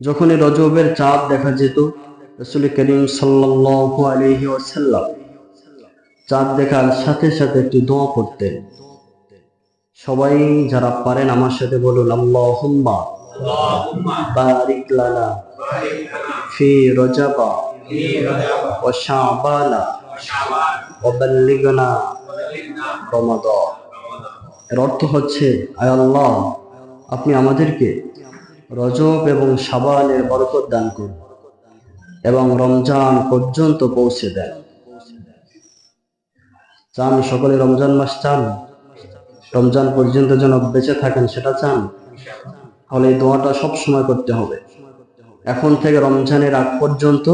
যখনই রজবের চাঁদ দেখা যেত, রসুল করিম সাল্লাল্লাহু আলাইহি ওয়াসাল্লাম চাঁদ দেখার সাথে সাথে একটি দোয়া করতেন। সবাই যারা পারেন আমার সাথে বলুন, আল্লাহুম্মা বারিক লানা ফি রজাবা ওয়া শাবানা ওয়া বাল্লিগনা রমাদান এর অর্থ হচ্ছে, আয় আল্লাহ, আপনি আমাদেরকে রজব এবং সাবানের বরকত দান করুন এবং রমজান পর্যন্ত পৌঁছে দেন। চান, সকলে রমজান মাস চান। রমজান পর্যন্ত যেন বেঁচে থাকেন, সেটা চান। তাহলে এই দোয়াটা সব সময় করতে হবে। এখন থেকে রমজানের আগ পর্যন্ত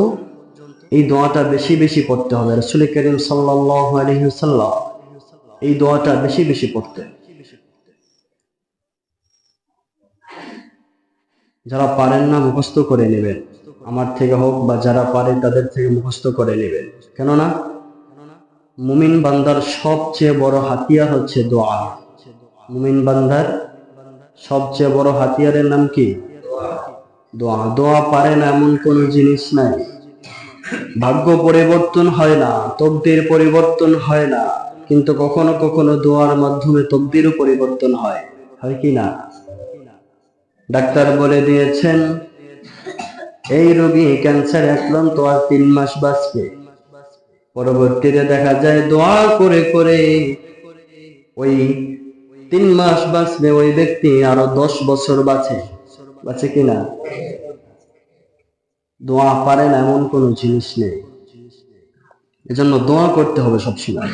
এই দোয়াটা বেশি বেশি পড়তে হবে। রসুল করিম সাল্লাল্লাহু আলাইহি এই দোয়াটা বেশি বেশি পড়তে যারা পারেন না, মুখস্থ করে নেবেন। আমার থেকে হোক বা যারা পারে, তাদের থেকে মুখস্থ করে নেবেন। কেননা, মুমিন বান্দার সবচেয়ে বড় হাতিয়ার হচ্ছে দোয়া। মুমিন বান্দার সবচেয়ে বড় হাতিয়ারের নাম কি? দোয়া। দোয়া পারে না এমন কোনো জিনিস নাই। ভাগ্য পরিবর্তন হয় না, তকদির পরিবর্তন হয় না। কিন্তু কখনো কখনো দোয়ার মাধ্যমে তকদিরও পরিবর্তন হয়। হয় কি না? ডাক্তার বলে দিয়েছেন, এই রোগী ক্যান্সার আক্রান্ত আর তিন মাস বাঁচবে। পরবর্তীতে দেখা যায় দোয়া করে করে ওই তিন মাস বাঁচবে ওই ব্যক্তি আরও দশ বছর বাঁচে। বাঁচে কিনা দোয়া পারে না এমন কোন জিনিস নেই। এজন্য দোয়া করতে হবে সবসময়।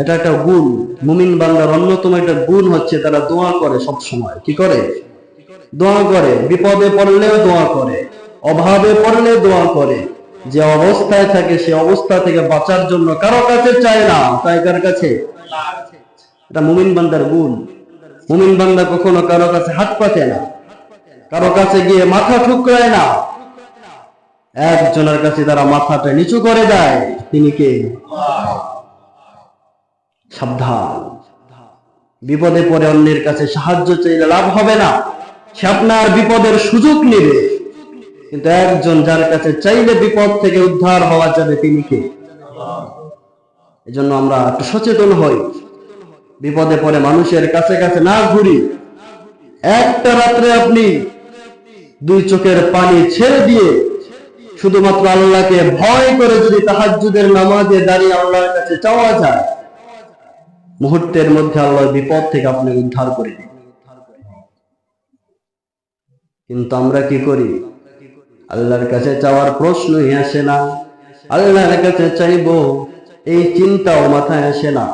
এটা একটা গুণ। মুমিন বাংলার অন্যতম একটা গুণ হচ্ছে তারা দোয়া করে সবসময়। কি করে? দোয়া করে। বিপদে পড়লেও দোয়া করে। অভাবে পড়লে দোয়া করে। যে অবস্থায় থাকে, সে অবস্থা থেকে বাঁচার জন্য কারও কাছে চায় না। তাই কার কাছে? এটা মুমিন বান্দার গুণ। মুমিন বান্দা কখনো কারও কাছে হাত পাতে না। কারও কাছে গিয়ে মাথা ঠুকরায় না। একজনের কাছে তারা মাথাটা নিচু করে দেয়। তিনি কে? সাবধান। বিপদে পড়ে অন্যের কাছে সাহায্য চাইলে লাভ হবে না। সে আপনার বিপদের সুযোগ নেবে। কিন্তু একজন যার কাছে চাইলে বিপদ থেকে উদ্ধার হওয়া যাবে তিনি কে? এজন্য আমরা একটু সচেতন হই। বিপদে পড়ে মানুষের কাছে কাছে না ঘুরি। একটা রাত্রে আপনি দুই চোখের পানি ছেড়ে দিয়ে শুধুমাত্র আল্লাহকে ভয় করে যদি তাহাজ্জুদের নামাজে দাঁড়িয়ে আল্লাহর কাছে চাওয়া যায়, মুহূর্তের মধ্যে আল্লাহ বিপদ থেকে আপনি উদ্ধার করে দিন কিন্তু আমরা কি করি? আল্লাহর কাছে চাওয়ার প্রশ্নই আসে না। আল্লাহর কাছে চাইব, এই চিন্তাও মাথায় আসে না।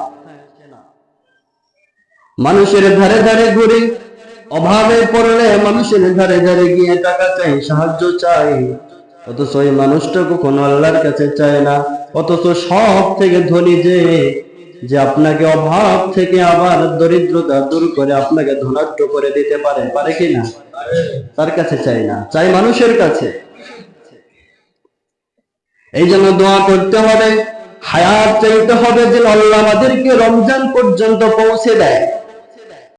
মানুষের ধারে ধারে ঘুরে, অভাবে পড়লে মানুষের ধারে ধারে গিয়ে টাকা চাই, সাহায্য চাই। অথচ এই মানুষটা কখনো আল্লাহর কাছে চায় না। অথচ সব থেকে ধনী যে যে আপনাকে অভাব থেকে আবার দরিদ্রতা দূর করে আপনাকে ধনাঢ্য করে দিতে পারে পারে কি না? তার কাছে চাই না, চাই মানুষের কাছে। এই জন্য দোয়া করতে হবে, হায়াত চাইতে হবে যে আল্লাহ আমাদেরকে রমজান পর্যন্ত পৌঁছে দেয়।